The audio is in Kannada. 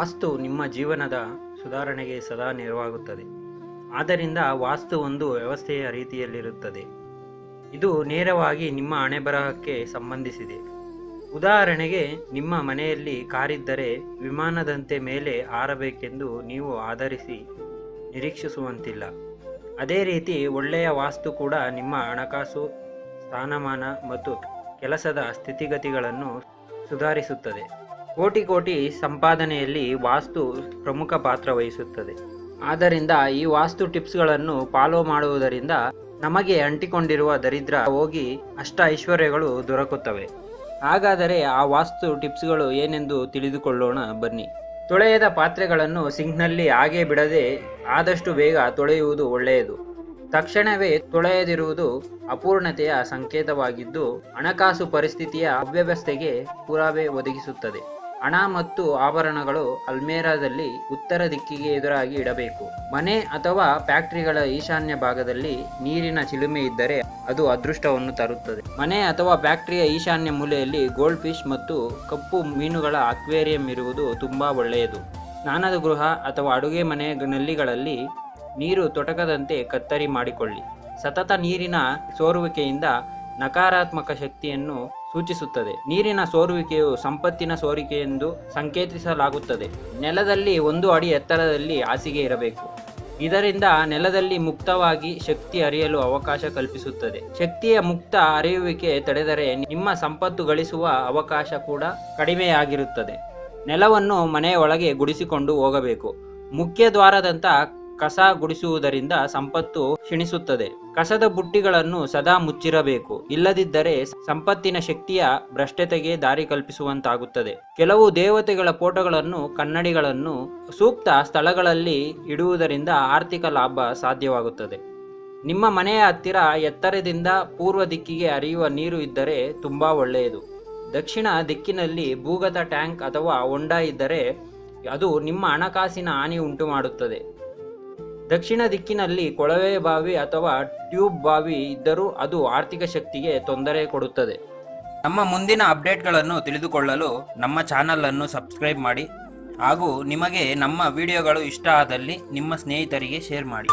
ವಾಸ್ತು ನಿಮ್ಮ ಜೀವನದ ಸುಧಾರಣೆಗೆ ಸದಾ ನೆರವಾಗುತ್ತದೆ. ಆದ್ದರಿಂದ ವಾಸ್ತು ಒಂದು ವ್ಯವಸ್ಥೆಯ ರೀತಿಯಲ್ಲಿರುತ್ತದೆ. ಇದು ನೇರವಾಗಿ ನಿಮ್ಮ ಹಣೆಬರಹಕ್ಕೆ ಸಂಬಂಧಿಸಿದೆ. ಉದಾಹರಣೆಗೆ, ನಿಮ್ಮ ಮನೆಯಲ್ಲಿ ಕಾರಿದ್ದರೆ ವಿಮಾನದಂತೆ ಮೇಲೆ ಹಾರಬೇಕೆಂದು ನೀವು ಆಧರಿಸಿ ನಿರೀಕ್ಷಿಸುವಂತಿಲ್ಲ. ಅದೇ ರೀತಿ ಒಳ್ಳೆಯ ವಾಸ್ತು ಕೂಡ ನಿಮ್ಮ ಹಣಕಾಸು, ಸ್ಥಾನಮಾನ ಮತ್ತು ಕೆಲಸದ ಸ್ಥಿತಿಗತಿಗಳನ್ನು ಸುಧಾರಿಸುತ್ತದೆ. ಕೋಟಿ ಕೋಟಿ ಸಂಪಾದನೆಯಲ್ಲಿ ವಾಸ್ತು ಪ್ರಮುಖ ಪಾತ್ರ ವಹಿಸುತ್ತದೆ. ಆದ್ದರಿಂದ ಈ ವಾಸ್ತು ಟಿಪ್ಸ್ಗಳನ್ನು ಫಾಲೋ ಮಾಡುವುದರಿಂದ ನಮಗೆ ಅಂಟಿಕೊಂಡಿರುವ ದರಿದ್ರ ಹೋಗಿ ಅಷ್ಟ ಐಶ್ವರ್ಯಗಳು ದೊರಕುತ್ತವೆ. ಹಾಗಾದರೆ ಆ ವಾಸ್ತು ಟಿಪ್ಸ್ಗಳು ಏನೆಂದು ತಿಳಿದುಕೊಳ್ಳೋಣ ಬನ್ನಿ. ತೊಳೆಯದ ಪಾತ್ರೆಗಳನ್ನು ಸಿಂಕ್ನಲ್ಲಿ ಹಾಗೆ ಬಿಡದೆ ಆದಷ್ಟು ಬೇಗ ತೊಳೆಯುವುದು ಒಳ್ಳೆಯದು. ತಕ್ಷಣವೇ ತೊಳೆಯದಿರುವುದು ಅಪೂರ್ಣತೆಯ ಸಂಕೇತವಾಗಿದ್ದು, ಹಣಕಾಸು ಪರಿಸ್ಥಿತಿಯ ಅವ್ಯವಸ್ಥೆಗೆ ಪುರಾವೆ ಒದಗಿಸುತ್ತದೆ. ಹಣ ಮತ್ತು ಆಭರಣಗಳು ಅಲ್ಮೇರಾದಲ್ಲಿ ಉತ್ತರ ದಿಕ್ಕಿಗೆ ಎದುರಾಗಿ ಇಡಬೇಕು. ಮನೆ ಅಥವಾ ಫ್ಯಾಕ್ಟರಿಗಳ ಈಶಾನ್ಯ ಭಾಗದಲ್ಲಿ ನೀರಿನ ಚಿಲುಮೆ ಇದ್ದರೆ ಅದು ಅದೃಷ್ಟವನ್ನು ತರುತ್ತದೆ. ಮನೆ ಅಥವಾ ಫ್ಯಾಕ್ಟರಿಯ ಈಶಾನ್ಯ ಮೂಲೆಯಲ್ಲಿ ಗೋಲ್ಡ್ ಫಿಶ್ ಮತ್ತು ಕಪ್ಪು ಮೀನುಗಳ ಅಕ್ವೇರಿಯಂ ಇರುವುದು ತುಂಬಾ ಒಳ್ಳೆಯದು. ಸ್ನಾನದ ಗೃಹ ಅಥವಾ ಅಡುಗೆ ಮನೆ ನಲ್ಲಿಗಳಲ್ಲಿ ನೀರು ತೊಟಕದಂತೆ ಕತ್ತರಿ ಮಾಡಿಕೊಳ್ಳಿ. ಸತತ ನೀರಿನ ಸೋರುವಿಕೆಯಿಂದ ನಕಾರಾತ್ಮಕ ಶಕ್ತಿಯನ್ನು ಸೂಚಿಸುತ್ತದೆ. ನೀರಿನ ಸೋರುವಿಕೆಯು ಸಂಪತ್ತಿನ ಸೋರಿಕೆ ಎಂದು ಸಂಕೇತಿಸಲಾಗುತ್ತದೆ. ನೆಲದಲ್ಲಿ ಒಂದು ಅಡಿ ಎತ್ತರದಲ್ಲಿ ಹಾಸಿಗೆ ಇರಬೇಕು. ಇದರಿಂದ ನೆಲದಲ್ಲಿ ಮುಕ್ತವಾಗಿ ಶಕ್ತಿ ಅರಿಯಲು ಅವಕಾಶ ಕಲ್ಪಿಸುತ್ತದೆ. ಶಕ್ತಿಯ ಮುಕ್ತ ಅರಿಯುವಿಕೆ ತಡೆದರೆ ನಿಮ್ಮ ಸಂಪತ್ತು ಗಳಿಸುವ ಅವಕಾಶ ಕೂಡ ಕಡಿಮೆಯಾಗಿರುತ್ತದೆ. ನೆಲವನ್ನು ಮನೆಯೊಳಗೆ ಗುಡಿಸಿಕೊಂಡು ಹೋಗಬೇಕು. ಮುಖ್ಯ ದ್ವಾರದಂತ ಕಸ ಗುಡಿಸುವುದರಿಂದ ಸಂಪತ್ತು ಕ್ಷೀಣಿಸುತ್ತದೆ. ಕಸದ ಬುಟ್ಟಿಗಳನ್ನು ಸದಾ ಮುಚ್ಚಿರಬೇಕು. ಇಲ್ಲದಿದ್ದರೆ ಸಂಪತ್ತಿನ ಶಕ್ತಿಯ ಭ್ರಷ್ಟತೆಗೆ ದಾರಿ ಕಲ್ಪಿಸುವಂತಾಗುತ್ತದೆ. ಕೆಲವು ದೇವತೆಗಳ ಫೋಟೋಗಳನ್ನು, ಕನ್ನಡಿಗಳನ್ನು ಸೂಕ್ತ ಸ್ಥಳಗಳಲ್ಲಿ ಇಡುವುದರಿಂದ ಆರ್ಥಿಕ ಲಾಭ ಸಾಧ್ಯವಾಗುತ್ತದೆ. ನಿಮ್ಮ ಮನೆಯ ಹತ್ತಿರ ಎತ್ತರದಿಂದ ಪೂರ್ವ ದಿಕ್ಕಿಗೆ ಹರಿಯುವ ನೀರು ಇದ್ದರೆ ತುಂಬಾ ಒಳ್ಳೆಯದು. ದಕ್ಷಿಣ ದಿಕ್ಕಿನಲ್ಲಿ ಭೂಗತ ಟ್ಯಾಂಕ್ ಅಥವಾ ಹೊಂಡ ಇದ್ದರೆ ಅದು ನಿಮ್ಮ ಹಣಕಾಸಿನ ಹಾನಿ ಉಂಟು ಮಾಡುತ್ತದೆ ದಕ್ಷಿಣ ದಿಕ್ಕಿನಲ್ಲಿ ಕೊಳವೆ ಬಾವಿ ಅಥವಾ ಟ್ಯೂಬ್ ಬಾವಿ ಇದ್ದರೂ ಅದು ಆರ್ಥಿಕ ಶಕ್ತಿಗೆ ತೊಂದರೆ ಕೊಡುತ್ತದೆ. ನಮ್ಮ ಮುಂದಿನ ಅಪ್ಡೇಟ್ಗಳನ್ನು ತಿಳಿದುಕೊಳ್ಳಲು ನಮ್ಮ ಚಾನಲನ್ನು ಸಬ್ಸ್ಕ್ರೈಬ್ ಮಾಡಿ ಹಾಗೂ ನಿಮಗೆ ನಮ್ಮ ವಿಡಿಯೋಗಳು ಇಷ್ಟ ಆದಲ್ಲಿ ನಿಮ್ಮ ಸ್ನೇಹಿತರಿಗೆ ಶೇರ್ ಮಾಡಿ.